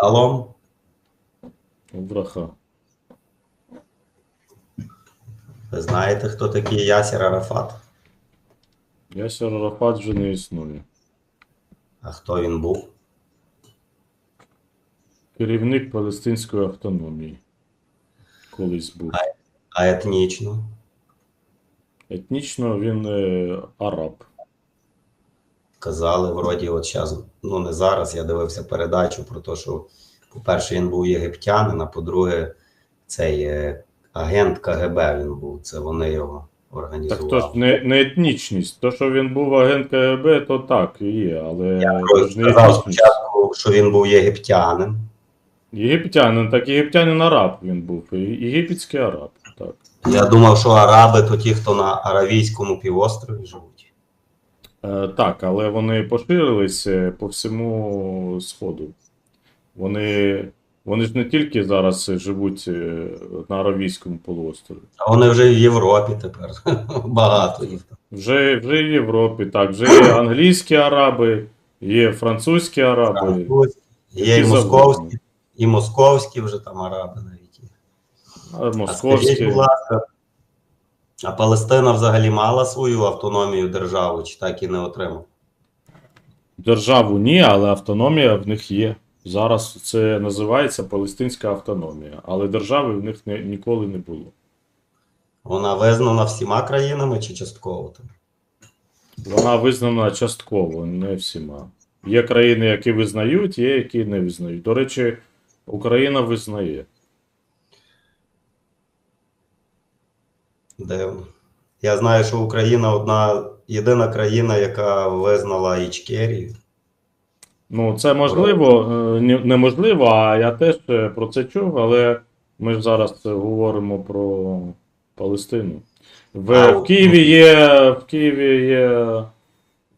Шалом. Браха. Ви знаєте, хто такий Ясір Арафат? Ясер Арафат вже не існує. А хто він був? Керівник Палестинської автономії. Колись був. А етнічно? Етнічно він е, араб. Казали, вроді, от зараз, ну не зараз, я дивився передачу про те, що, по-перше, він був єгиптянин, а по-друге, цей е, агент КГБ він був. Це вони його Так організували. то ж не, не етнічність. То, що він був агент КГБ, то так і є, але Я сказав спочатку, що він був єгиптянин. Єгиптянин, так єгиптянин араб він був. Єгипетський араб. Так. Я думав, що араби то ті, хто на Аравійському півострові живуть. Е, так, але вони поширились е, по всьому Сходу. Вони, вони ж не тільки зараз живуть е, на Аравійському полуострові. А вони вже в Європі тепер. Багато їх. Вже, вже в Європі, так, вже є англійські араби, є французькі араби. Французькі, Є і московські, і московські вже там араби навіть. є. А А скажіть, московські. будь ласка, а Палестина взагалі мала свою автономію державу, чи так і не отримала? Державу ні, але автономія в них є. Зараз це називається Палестинська автономія, але держави в них не, ніколи не було. Вона визнана всіма країнами чи частково? Вона визнана частково, не всіма. Є країни, які визнають, є які не визнають. До речі, Україна визнає. Дивно. Я знаю, що Україна одна єдина країна, яка визнала Ічкерію. Ну, це можливо, е, неможливо, а я теж е, про це чув, але ми ж зараз е, говоримо про Палестину. В, А, в Києві є, в Києві є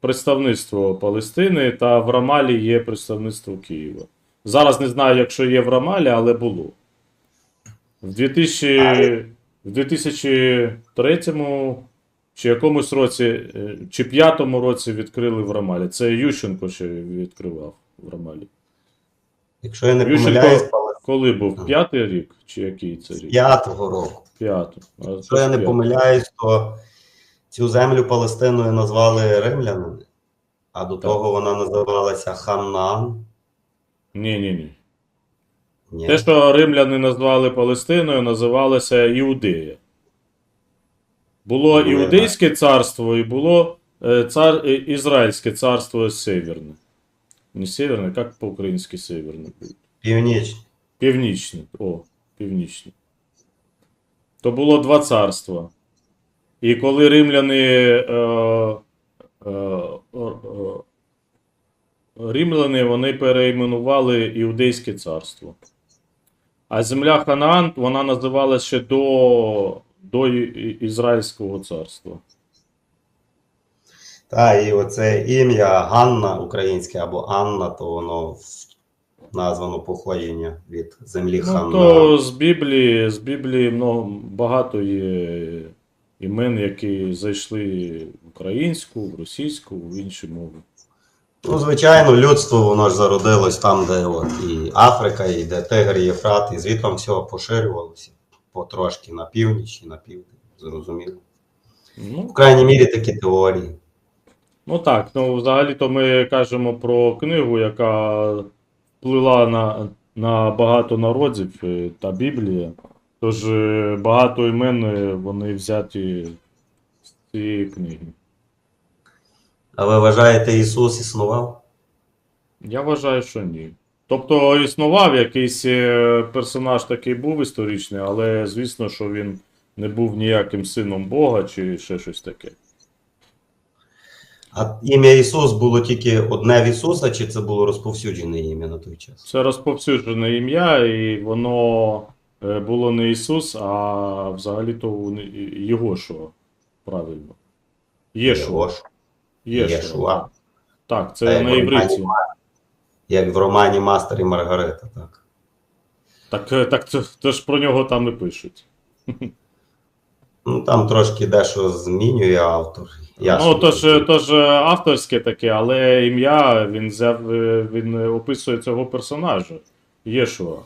представництво Палестини, та в Рамалі є представництво Києва. Зараз не знаю, якщо є в Рамалі, але було. В 2000, в 2003 чи якомусь році, е, чи п'ятому році відкрили в Рамалі. Це Ющенко ще відкривав в Рамалі. Якщо я не Ющенко- помиляюсь, Коли був? П'ятий рік? Чи який це рік? п'ятого року. П'ятий. Якщо я не помиляюсь, то цю землю Палестиною назвали римлянами, а до Так. того вона називалася Ханнаан. Ні, ні, ні. Ні. Те, що римляни назвали Палестиною, називалося Іудея. Було я Іудейське царство і було е, цар, е, Ізраїльське царство Северне. Не Северне, як по-українськи Северне буде? Північні. Північне. О, північне. То було два царства. І коли римляни. Е, е, е, римляни вони перейменували Іудейське царство. А земля Ханаан вона називалася ще до, до Ізраїльського царства. Та, і оце ім'я Ганна українське або Анна, то воно названо походження від землі Ну, Ханна. то з Біблії, з Біблії много, багато є імен, які зайшли в українську, в російську, в інші мови. Ну, звичайно, людство воно ж зародилось там, де от і Африка, і де Тигр, і Єфрат, і звідти всього поширювалося потрошки на північ і на південь. Зрозуміло. Ну, В крайній мірі такі теорії. Ну так, ну взагалі-то ми кажемо про книгу, яка вплила на, на багато народів е, та Біблія. Тож е, багато імен е, вони взяті з цієї книги. А ви вважаєте, Ісус існував? Я вважаю, що ні. Тобто існував якийсь е, персонаж такий був історичний, але звісно, що він не був ніяким сином Бога чи ще щось таке. А ім'я Ісус було тільки одне в Ісуса, чи це було розповсюджене ім'я на той час? Це розповсюджене ім'я, і воно е, було не Ісус, а взагалі-то Єгошуа. Правильно. Єшуа. Ж. Єшуа. Так, це як на в Як в романі Мастер і Маргарита, так. Так, е, так це, це ж про нього там і пишуть. Ну там трошки дещо змінює автор. Я ну, то ж, ж авторське таке, але ім'я він взяв, е, він описує цього персонажа. Єшуа.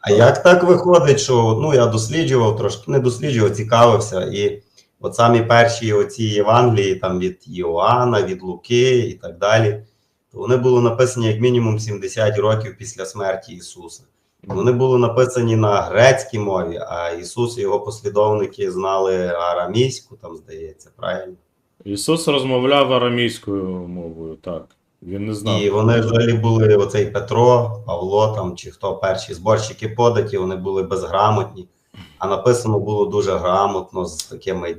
А як так виходить, що ну я досліджував трошки, не досліджував, цікавився, і от самі перші оці Євангелії, там від Іоанна, від Луки і так далі, то вони були написані як мінімум 70 років після смерті Ісуса. Вони були написані на грецькій мові, а Ісус і його послідовники знали арамійську, там здається, правильно? Ісус розмовляв арамійською мовою, так. Він не знав. І вони взагалі були оцей Петро, Павло там чи хто перші зборщики податі, вони були безграмотні, а написано було дуже грамотно з такими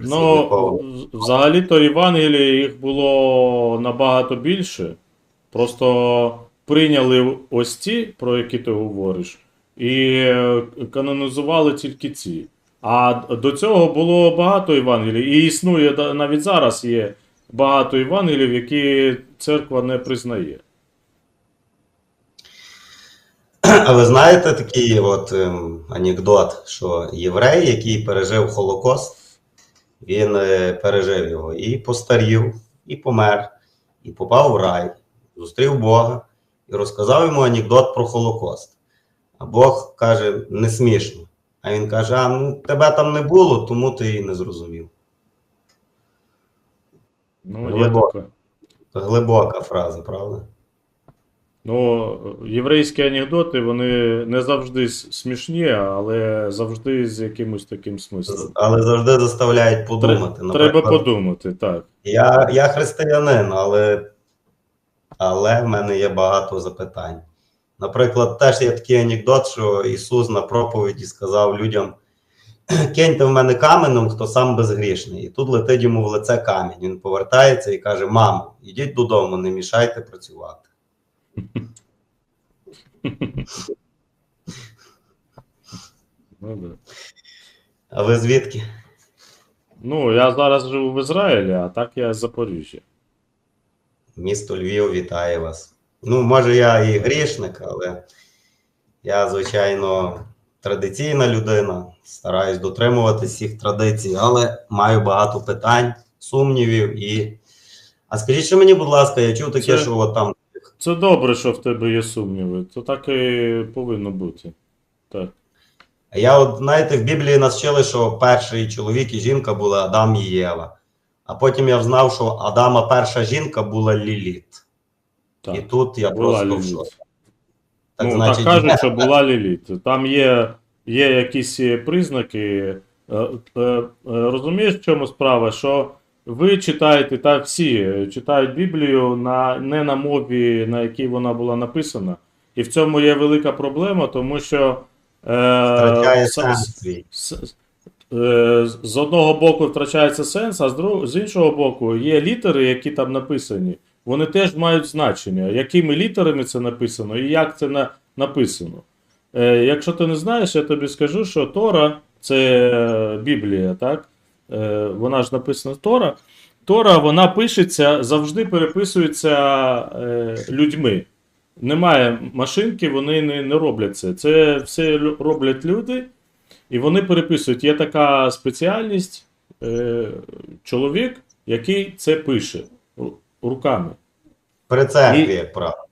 Ну, взагалі-то Євангелії їх було набагато більше. Просто прийняли ось ті, про які ти говориш, і е, канонізували тільки ці. А до цього було багато Євангелій. І існує навіть зараз є багато Євангелів, які церква не признає. А ви знаєте такий от ем, анекдот, що єврей, який пережив Холокост, він е, пережив його і постарів, і помер, і попав в рай, зустрів Бога і розказав йому анекдот про Холокост. А Бог каже, не смішно. А він каже: а ну тебе там не було, тому ти і не зрозумів. Ну, є Глибоко. таке. Глибока фраза, правда? Ну, єврейські анекдоти, вони не завжди смішні, але завжди з якимось таким смислом. Але завжди заставляють подумати. Тре- Треба Наприклад, подумати, так. Я, я християнин, але, але в мене є багато запитань. Наприклад, теж є такий анекдот, що Ісус на проповіді сказав людям: киньте в мене каменем, хто сам безгрішний. І тут летить йому в лице камінь. Він повертається і каже: Мамо, ідіть додому, не мішайте працювати. Ну, да. А ви звідки? ну, я зараз живу в Ізраїлі, а так я з Запоріжжя. Місто Львів вітає вас. Ну, може, я і грішник, але я, звичайно, традиційна людина, стараюсь дотримуватись всіх традицій, але маю багато питань, сумнівів і. А скажіть ще мені, будь ласка, я чув таке, Це- що от там Це добре, що в тебе є сумніви. То так і повинно бути. Так. Я от, знаєте, в Біблії нас вчили, що перший чоловік і жінка були Адам і Єва. А потім я взнав, що Адама перша жінка була Ліліт. так. І тут я була просто в шоці. ну, так кажуть, що була Ліліт. Там є, є якісь признаки. Е, е, е, Розумієш, в чому справа? Що ви читаєте, так всі читають Біблію на, не на мові, на якій вона була написана. І в цьому є велика проблема, тому що. Е, с- сенс свій. Е, з- з одного боку втрачається сенс, а з, друг... з іншого боку є літери, які там написані. Вони теж мають значення, якими літерами це написано і як це на... написано. Е, якщо ти не знаєш, я тобі скажу, що Тора це е, Біблія, так? Е, вона ж написана Тора. Тора вона пишеться, завжди переписується е, людьми. Немає машинки, вони не, не роблять це. Це все роблять люди. І вони переписують. Є така спеціальність, е, чоловік, який це пише руками. При церкві, як правило.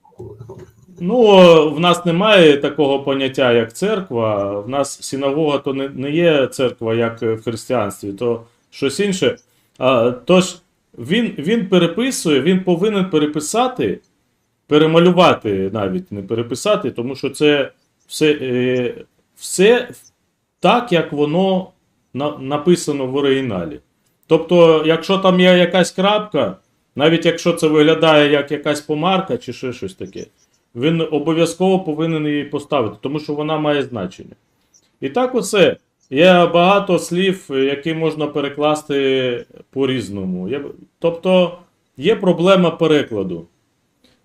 Ну, в нас немає такого поняття, як церква. В нас синагога то не, є церква, як в християнстві, то щось інше. А, тож він, він переписує, він повинен переписати, перемалювати навіть не переписати, тому що це все, е, все так, як воно на, написано в оригіналі. Тобто, якщо там є якась крапка, навіть якщо це виглядає як якась помарка чи ще щось таке, він обов'язково повинен її поставити, тому що вона має значення. І так оце. Є багато слів, які можна перекласти по-різному. Тобто є проблема перекладу.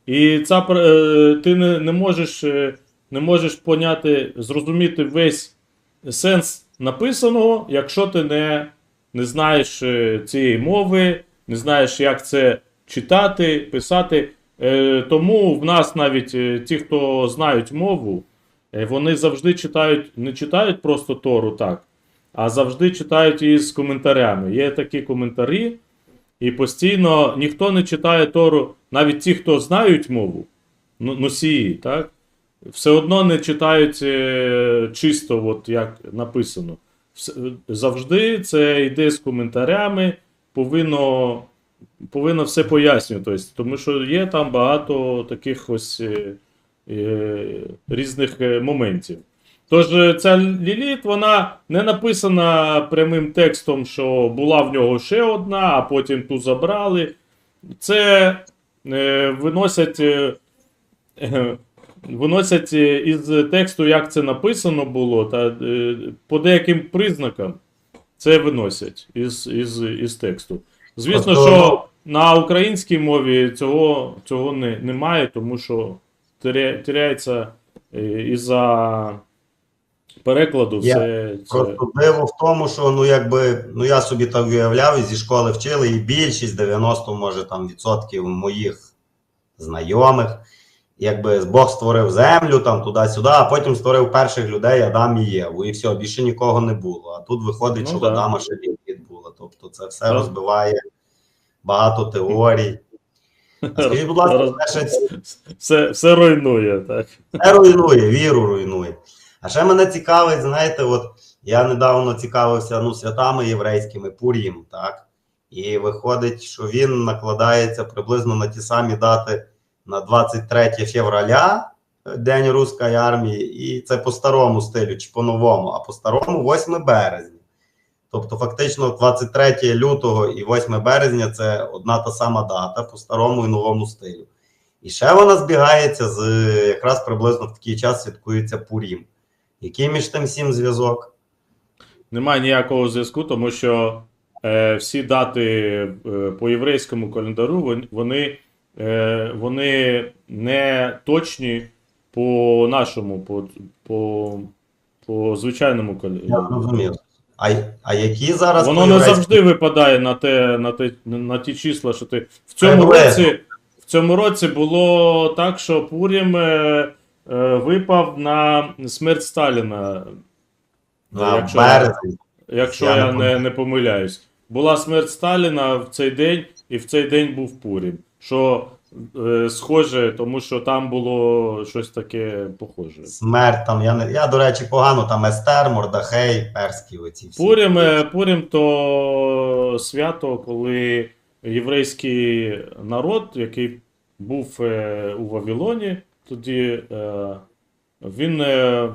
І ця, е, ти не, не, можеш, е, не можеш поняти, зрозуміти весь сенс написаного, якщо ти не, не знаєш е, цієї мови, не знаєш, як це читати, писати. Е, Тому в нас навіть е, ті, хто знають мову, е, вони завжди читають, не читають просто Тору так, а завжди читають із коментарями. Є такі коментарі, і постійно ніхто не читає Тору, навіть ті, хто знають мову, ну, носії, так? Все одно не читають чисто, от як написано. Завжди це йде з коментарями, повинно, повинно все пояснювати. Тобто, тому що є там багато таких ось е, е, різних е, моментів. Тож ця Ліліт, вона не написана прямим текстом, що була в нього ще одна, а потім ту забрали. Це е, виносять, е, виносять із тексту, як це написано було, та по деяким признакам це виносять із, із, із тексту. Звісно, Просто- що на українській мові цього, цього не, немає, тому що теря- теряється е, із-за перекладу Я все це. Просто диво в тому, що ну якби ну я собі так уявляв, і зі школи вчили, і більшість 90, може там відсотків моїх знайомих, якби Бог створив землю там туди-сюди, а потім створив перших людей Адам і Єву, і все, більше нікого не було. А тут виходить, Ну, що да. Адама ще Було. Тобто це все розбиває багато теорій. А скажіть, будь ласка, ще Все, все руйнує, так. Це руйнує, віру руйнує. А ще мене цікавить, знаєте, от я недавно цікавився ну, святами єврейськими, Пурім, так? І виходить, що він накладається приблизно на ті самі дати на 23 февраля, е, День Руської армії, і це по старому стилю чи по новому, а по старому 8 березня. Тобто, фактично, 23 лютого і 8 березня це одна та сама дата по старому і новому стилю. І ще вона збігається з якраз приблизно в такий час святкується Пурім. Який між тим всім зв'язок? Немає ніякого зв'язку, тому що е, всі дати е, по єврейському календару вони, е, вони не точні по нашому, по, по, по звичайному Я календарю. А, а які зараз Воно не завжди випадає на, те, на, те, на ті числа, що ти. В цьому Приблизно. році, в цьому році було так, що Пурім е, е, випав на смерть Сталіна. на якщо- березень? Якщо Я я, не, не помиляюсь. Була смерть Сталіна в цей день, і в цей день був Пурім. Що е, схоже, тому що там було щось таке похоже. Смерть там. Я, не, я, до речі, погано там Естер, Мордахей, Перські оці всі. Пурім, е, Пурім то свято, коли єврейський народ, який був е, у Вавилоні, тоді е, він е,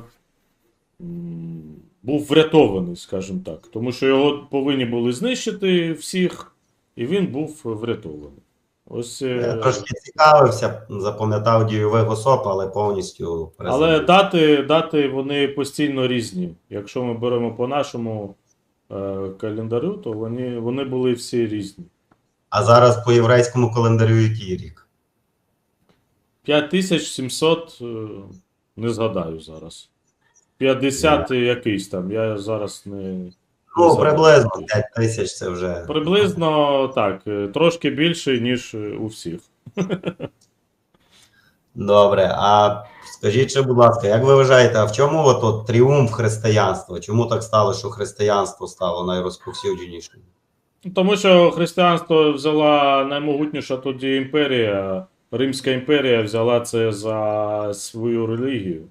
м, був врятований, скажімо так. Тому що його повинні були знищити всіх, і він був врятований. Ось, е, Я трошки цікавився, запам'ятав дійових особ, але повністю але дати, дати вони постійно різні. Якщо ми беремо по нашому е, календарю, то вони, вони були всі різні. А зараз по єврейському календарю який рік? 5700, е, не згадаю зараз. 50 якийсь там, я зараз не. Ну, приблизно 5 тисяч це вже. Приблизно так, е, трошки більше, ніж у всіх. Добре, а скажіть ще, будь ласка, як ви вважаєте, а в чому от, от тріумф християнства? Чому так стало, що християнство стало найрозповсюдженішим? Тому що християнство взяла наймогутніша тоді імперія, Римська імперія взяла це за свою релігію.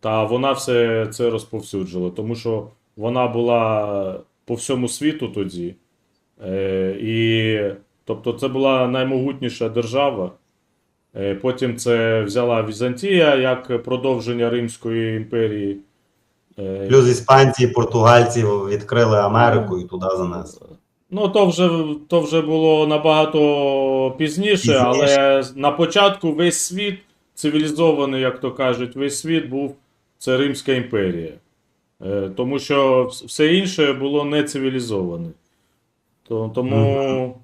Та вона все це розповсюджила, тому що вона була по всьому світу тоді. Е, і, тобто це була наймогутніша держава. Е, потім це взяла Візантія як продовження Римської імперії. Е, Плюс іспанці і португальці відкрили Америку і туди занесли. Ну, то вже, то вже було набагато пізніше, Пізніше. але на початку весь світ цивілізований, як то кажуть, весь світ був це Римська імперія. Е, Тому що все інше було не цивілізоване. Тому.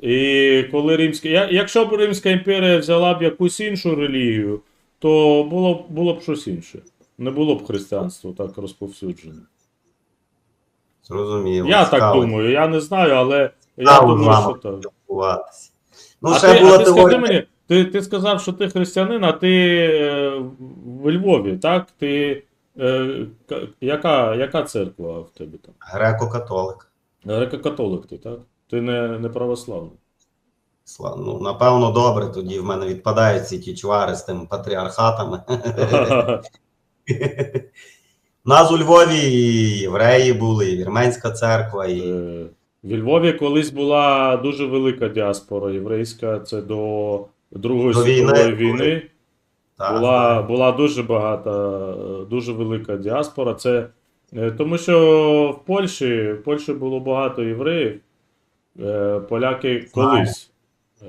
І коли Римська. Якщо б Римська імперія взяла б якусь іншу релігію, то було, б- було б щось інше. Не було б християнство так розповсюджене. Зрозуміло. Я так думаю, я не знаю, але я думаю, що так. Ну, а ти, а ти скажи мені, ти, ти сказав, що ти християнин, а ти е, в Львові, так? Ти е, яка, яка церква в тебе там? Греко-католик. Греко-католик ти, так? Ти не, не православний. Ну, напевно, добре, тоді в мене відпадають ці ті чвари з тими патріархатами. Нас у Львові і євреї були, і вірменська церква, і Е, В Львові колись була дуже велика діаспора єврейська, це до Другої До світової були. війни. Була, була дуже багата, дуже велика діаспора. Це е, тому, що в Польщі, в Польщі було багато євреїв, е, поляки колись. Е,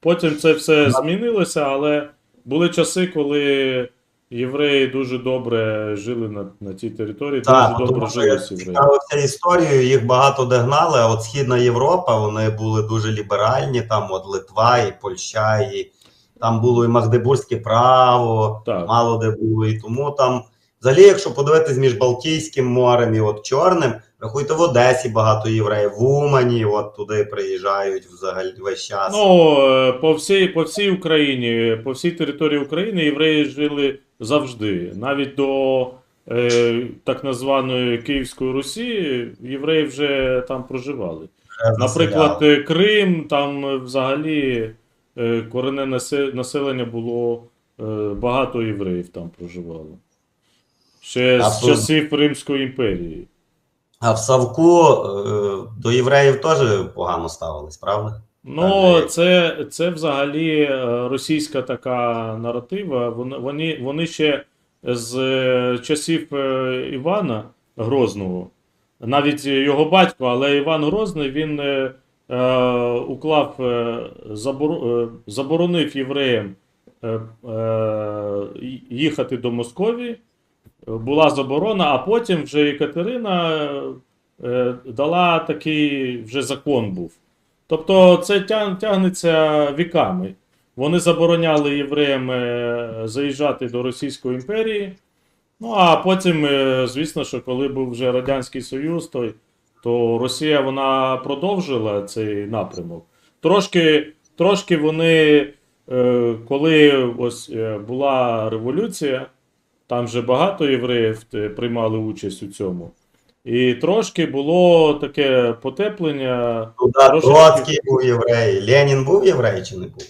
Потім це все змінилося, але були часи, коли євреї дуже добре жили на, на цій території, Так, дуже добре жили з євреями. цікавився історією, їх багато де гнали, а от Східна Європа, вони були дуже ліберальні, там от Литва і Польща, і там було і Магдебурзьке право, Так. мало де було, і тому там, взагалі, якщо подивитись між Балтійським морем і от Чорним, рахуйте, в Одесі багато євреїв, в Умані, от туди приїжджають взагалі весь час. Ну, е, по всій, по всій Україні, по всій території України євреї жили завжди. Навіть до е, так званої Київської Русі євреї вже там проживали. Наприклад, Крим, там взагалі коренне населення було е, багато євреїв там проживало. Ще А з то- часів Римської імперії. а в Савку е, до євреїв теж погано ставились, правда? Ну, це, це взагалі е, російська така наратива. Вони, вони, ще з е, часів е, Івана Грозного, навіть його батько, але Іван Грозний він е, е, уклав, е, е, заборонив євреям е, е, їхати до Московії. Була заборона, а потім вже Екатерина е, дала такий вже закон був. Тобто це тягнеться віками. Вони забороняли євреям е, заїжджати до Російської імперії. Ну а потім, е, звісно, що коли був вже Радянський Союз, то, то Росія вона продовжила цей напрямок. Трошки, трошки вони, е, коли ось е, була революція, там вже багато євреїв е, приймали участь у цьому. І трошки було таке потеплення. Ну, да, Трошечки. Троцький був єврей. Ленін був єврей чи не був?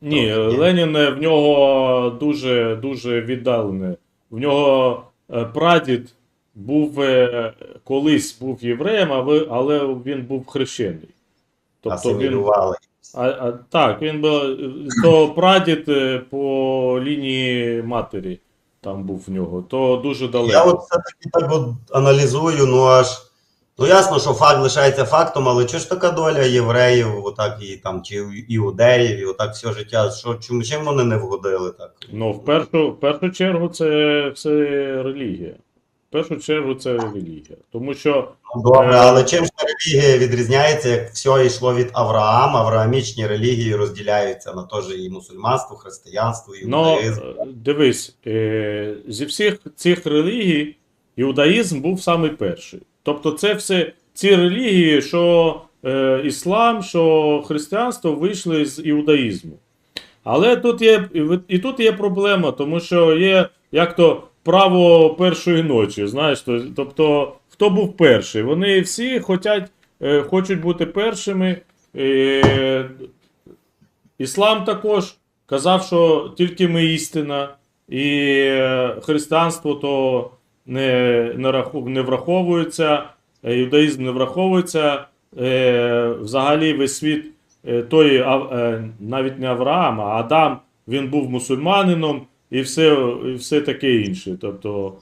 Ні, Трохи. Ленін в нього дуже дуже віддалене. В нього прадід був е, колись був євреєм, але він був хрещений. Тобто він, а, а, так, він був то прадід е, по лінії матері там був в нього, то дуже далеко. Я от все-таки так от аналізую, ну аж. Ну ясно, що факт лишається фактом, але чого ж така доля євреїв, отак і там, чи іудеїв, і отак все життя, що чим, чим вони не вгодили так? Ну, в першу, в першу чергу, це все релігія. Першу чергу це релігія. Тому що Ну, добре, Е. але чим ж релігія відрізняється, як все йшло від Авраама, авраамічні релігії розділяються на теж і мусульманство, християнство, і Ну, іудаїзм. е, дивись, е, зі всіх цих релігій іудаїзм був самий перший. Тобто, це все ці релігії, що е, іслам, що християнство вийшли з іудаїзму. Але тут є і тут є проблема, тому що є як то право першої ночі. Знаєш, тобто, хто був перший? Вони всі хотять, е, хочуть бути першими. Е, Іслам також казав, що тільки ми істина, і е, християнство то не, не, враховується, юдаїзм не враховується. Взагалі весь світ, той, навіть не Авраам, а Адам, він був мусульманином і все, і все таке інше. Тобто,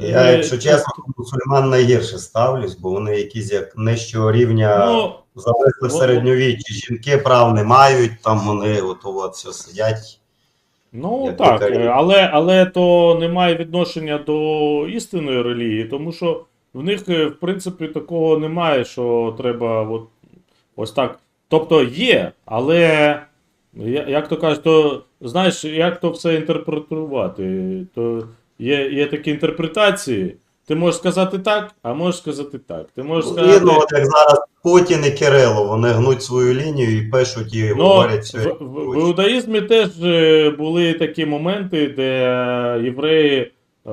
Я, е, якщо чесно, мусульман найгірше ставлюсь, бо вони якісь як нижчого рівня ну, зависли в середньовіччі. Жінки прав не мають, там вони от, от все сидять. Ну Як так, е, але, але то не має відношення до істинної релігії, тому що в них, е, в принципі, такого немає, що треба от, ось так. Тобто є, але як то кажуть, то знаєш, як то все інтерпретувати? То є, є такі інтерпретації. Ти можеш сказати так, а можеш сказати так. Ти можеш сказати. Видно, от як зараз Путін і Кирило, вони гнуть свою лінію і пишуть і Ну, говорять все. в, в, в іудаїзмі теж е, були такі моменти, де євреї е,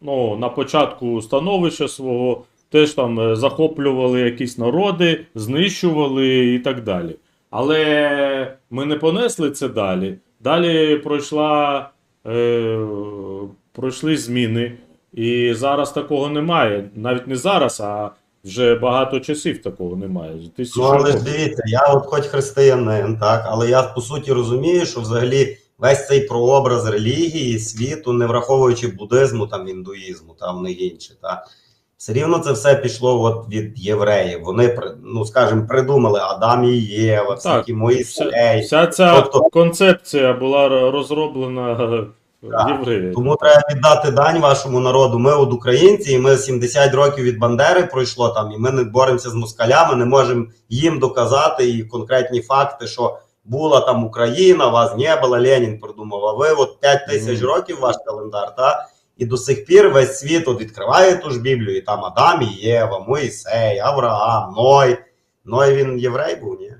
ну, на початку становища свого теж там е, захоплювали якісь народи, знищували і так далі. Але ми не понесли це далі. Далі пройшла, е, пройшли зміни, і зараз такого немає. Навіть не зараз, а вже багато часів такого немає. Тисячі Ну, але ж дивіться, я от хоч християнин, так, але я по суті розумію, що взагалі весь цей прообраз релігії, світу, не враховуючи буддизму, там індуїзму, там не інше, так. Все рівно це все пішло от від євреїв. Вони, ну скажімо, придумали Адам і Єва, всякі Вся, вся ця Тобто- концепція була розроблена євреями. Тому треба віддати дань вашому народу. Ми от українці, і ми 70 років від Бандери пройшло там, і ми не боремося з москалями, не можемо їм доказати і конкретні факти, що була там Україна, вас не було, Ленін придумав. А ви от 5 тисяч років ваш календар, та? І до сих пір весь світ от відкриває ту ж Біблію, і там Адам і Єва, Моїсей, Авраам, Ной. Ной він єврей був, ні?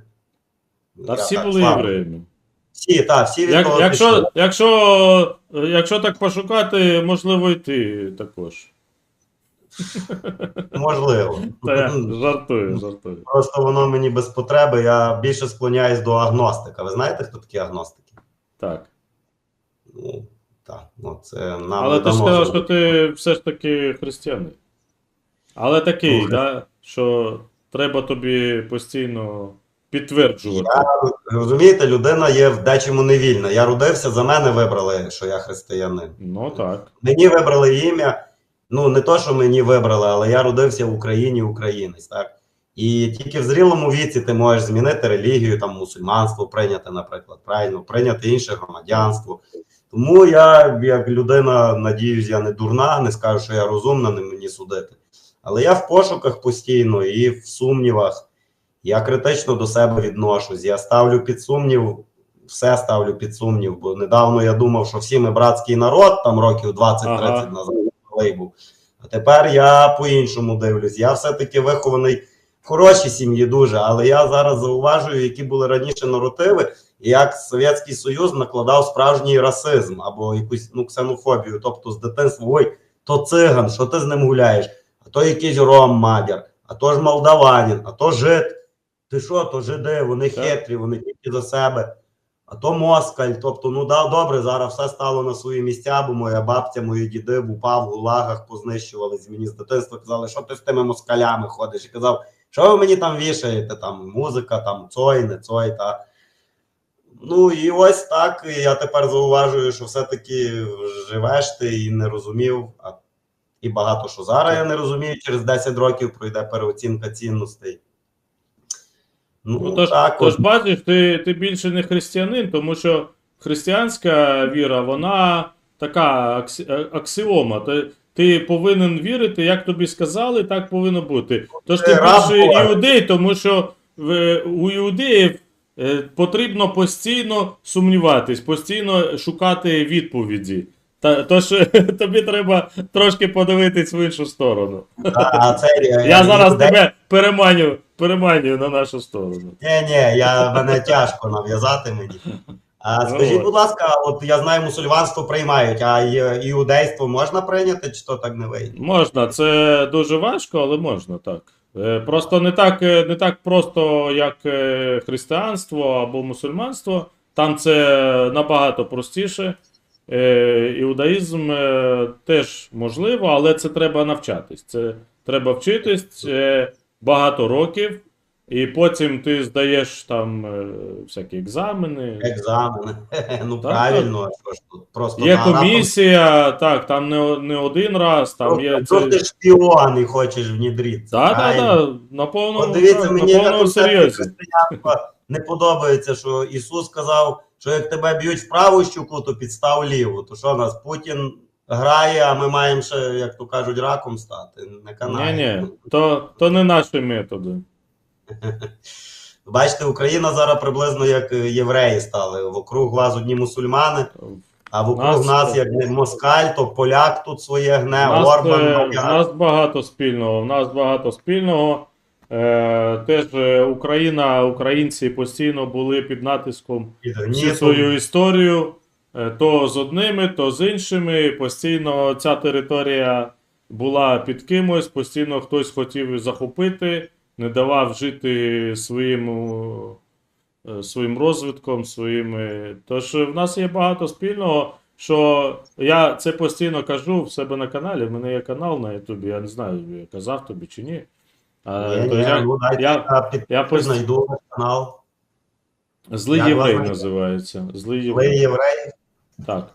Та Я всі так були слава. євреями. Всі, так, всі від Як, того пішли. якщо, якщо, якщо так пошукати, можливо, і ти також. Можливо. Та я жартую, жартую. Просто воно мені без потреби. Я більше склоняюсь до агностика. Ви знаєте, хто такі агностики? Так. Ну, так, ну це нам Але ти ж сказав, що ти все ж таки християнин. Але такий, Ну, да, що треба тобі постійно підтверджувати. Я, розумієте, людина є в дечому невільна. Я родився, за мене вибрали, що я християнин. Ну так. Мені вибрали ім'я. Ну, не то, що мені вибрали, але я родився в Україні, українець, так? І тільки в зрілому віці ти можеш змінити релігію, там мусульманство прийняти, наприклад, правильно, прийняти інше громадянство. Тому я, як людина, надіюсь, я не дурна, не скажу, що я розумна, не мені судити. Але я в пошуках постійно і в сумнівах. Я критично до себе відношусь. Я ставлю під сумнів, все ставлю під сумнів, бо недавно я думав, що всі ми братський народ, там років 20-30 Ага. назад був. А тепер я по-іншому дивлюсь. Я все-таки вихований в хорошій сім'ї дуже, але я зараз зауважую, які були раніше наративи, як Совєтський Союз накладав справжній расизм або якусь ну, ксенофобію. Тобто з дитинства, ой, то циган, що ти з ним гуляєш? А то якийсь ром мадяр, а то ж молдаванин, а то жид. Ти що, то жиди, вони Так. хитрі, вони тільки за себе. А то москаль. Тобто, ну да, добре, зараз все стало на свої місця, бо моя бабця, мої діди в упав в гулагах познищувались. Мені з дитинства казали, що ти з тими москалями ходиш. І казав, що ви мені там вішаєте? Там музика, там цой, не цой. Та. Ну і ось так. І я тепер зауважую, що все-таки живеш ти і не розумів. А і багато що зараз я не розумію, через 10 років пройде переоцінка цінностей. Ну, Ну, тож, так, тож бачиш, ти, ти більше не християнин, тому що християнська віра, вона така аксі, е, аксіома. Ти, ти повинен вірити, як тобі сказали, так повинно бути. Тож ти Ти більше іудей, тому що в, у іудеїв е, потрібно постійно сумніватись, постійно шукати відповіді. Та, тож тобі треба трошки подивитись в іншу сторону. А, це, Я зараз де- тебе переманю, переманю на нашу сторону. Ні, ні, я мене тяжко нав'язати мені. А Ну, скажіть, от. будь ласка, от я знаю, мусульманство приймають, а іудейство можна прийняти, чи то так не вийде? Можна, це дуже важко, але можна так. Е, Просто не так, е, не так просто, як е, християнство або мусульманство. Там це набагато простіше. Іудаїзм теж можливо, але це треба навчатись. Це треба вчитись багато років, і потім ти здаєш там е, всякі екзамени. Екзамени. Ну Так, правильно, а що ж тут просто Є на- на- комісія, так, там не, не один раз, там є. Просто ти шпіон і хочеш внідритися. Так, так, так, на повному, От дивіться, мені на на повному серйозі. не подобається, що Ісус сказав, що як тебе б'ють в праву щуку, то підстав ліву. То що нас Путін грає, а ми маємо ще, як то кажуть, раком стати. Не Ні, ні, то, то не наші методи. Бачите, Україна зараз приблизно як е, євреї стали. Вокруг вас одні мусульмани, а вокруг Нас- нас, як не москаль, то поляк тут своє гне, нас, Орбан. е, в нас багато спільного. В нас багато спільного. Е, теж е, Україна, українці постійно були під натиском всю свою історію. е, то з одними, то з іншими. Постійно ця територія була під кимось, постійно хтось хотів захопити, не давав жити своїм, е, своїм розвитком, своїми. Тож в нас є багато спільного. Що я це постійно кажу в себе на каналі. В мене є канал на Ютубі, я не знаю, я казав тобі чи ні. А, Ні, то я- ну, я- я, я пост- знайду ваш канал. Злий єврей називається. Злий єврей. Так.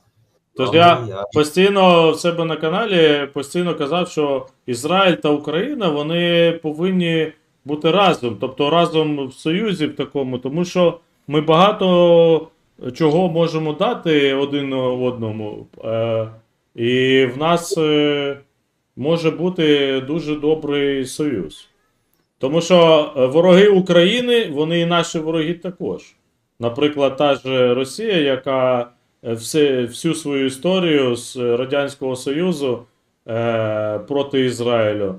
Тож я постійно в себе на каналі постійно казав, що Ізраїль та Україна вони повинні бути разом, тобто разом в союзі в такому, тому що ми багато чого можемо дати один одному. Е, і в нас е, може бути дуже добрий союз. Тому що е, вороги України, вони і наші вороги також. Наприклад, та ж Росія, яка е, все, всю свою історію з Радянського Союзу е, проти Ізраїлю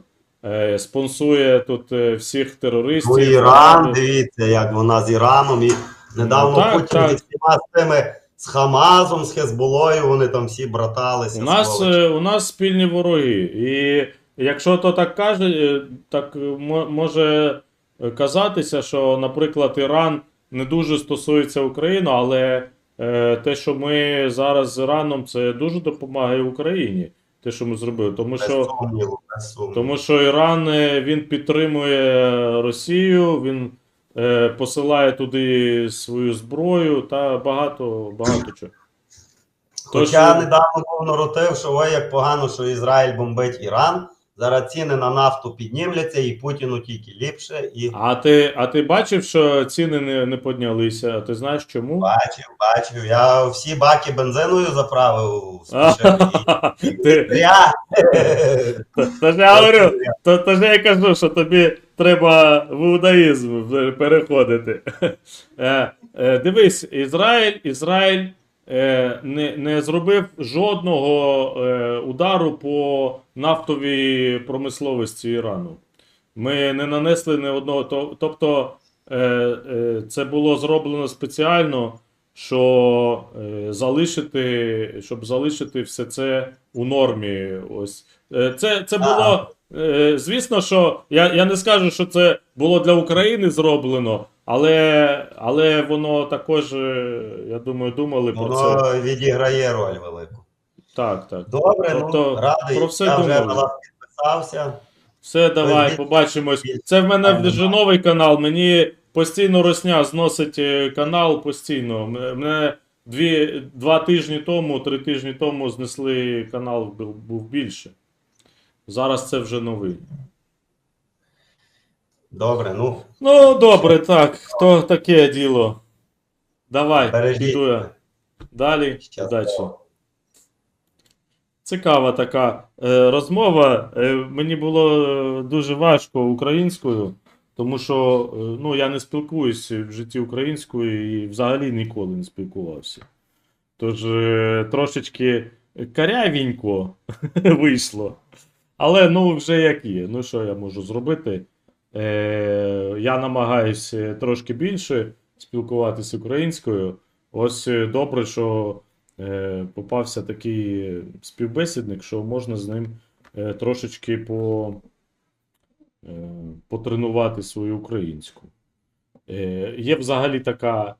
спонсує тут е, всіх терористів. Ну, Іран, дивіться, як вона з Іраном. І недавно Ну, Путін так. всіма з тими з Хамазом, з Хезболою, вони там всі браталися. У нас, сволочі. е, у нас спільні вороги. І якщо то так каже, е, так е, може казатися, що, наприклад, Іран не дуже стосується України, але е, те, що ми зараз з Іраном, це дуже допомагає Україні. Те, що ми зробили. Тому що, тому що Іран е, він підтримує Росію, він е, посилає туди свою зброю та багато, багато чого. Хоча Тож- недавно був наротив, що ой, як погано, що Ізраїль бомбить Іран. Зараз ціни на нафту піднімляться, і Путіну тільки ліпше. І А ти, а ти бачив, що ціни не, не піднялися? А ти знаєш чому? бачив, бачив. Я всі баки бензиною заправив Ти, Я говорю, то, то ж я кажу, що тобі треба в іудаїзм переходити. Е, е, дивись, Ізраїль, Ізраїль не, не зробив жодного е, удару по нафтовій промисловості Ірану. Ми не нанесли ні одного. То, тобто е, е, це було зроблено спеціально, що е, залишити, щоб залишити все це у нормі. Ось. Е, це, це було. Е, звісно, що я, я не скажу, що це було для України зроблено, але, але воно також, е, я думаю, думали про це. воно відіграє роль велику. Так, так. Добре, Тобто, ну радий. про все я вже думали. на вас підписався. Все, давай, побачимось. Це в мене вже новий канал. Мені постійно Росня зносить е, канал постійно. Мене дві, два тижні тому, три тижні тому знесли канал був більше. Зараз це вже новий. Добре, ну Ну, добре, так. То таке діло. Давай, бережіть. я. Далі. Щасливо. Удачі. Цікава така е, розмова. Е, мені було е, дуже важко українською, тому що е, ну, я не спілкуюся в житті українською і взагалі ніколи не спілкувався. Тож е, трошечки карявенько вийшло. Але ну вже як є. Ну що я можу зробити? Е, я намагаюся трошки більше спілкуватися українською. Ось е, добре, що е, попався такий співбесідник, що можна з ним е, трошечки по, е, потренувати свою українську. Е, є взагалі така,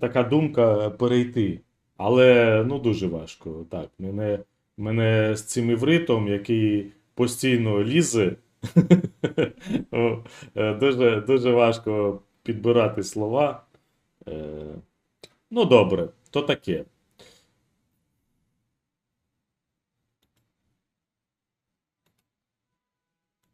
така думка перейти, але ну, дуже важко. Так, мене, мене з цим івритом, який постійно лізе, дуже, дуже важко підбирати слова. Е, Ну, добре, то таке.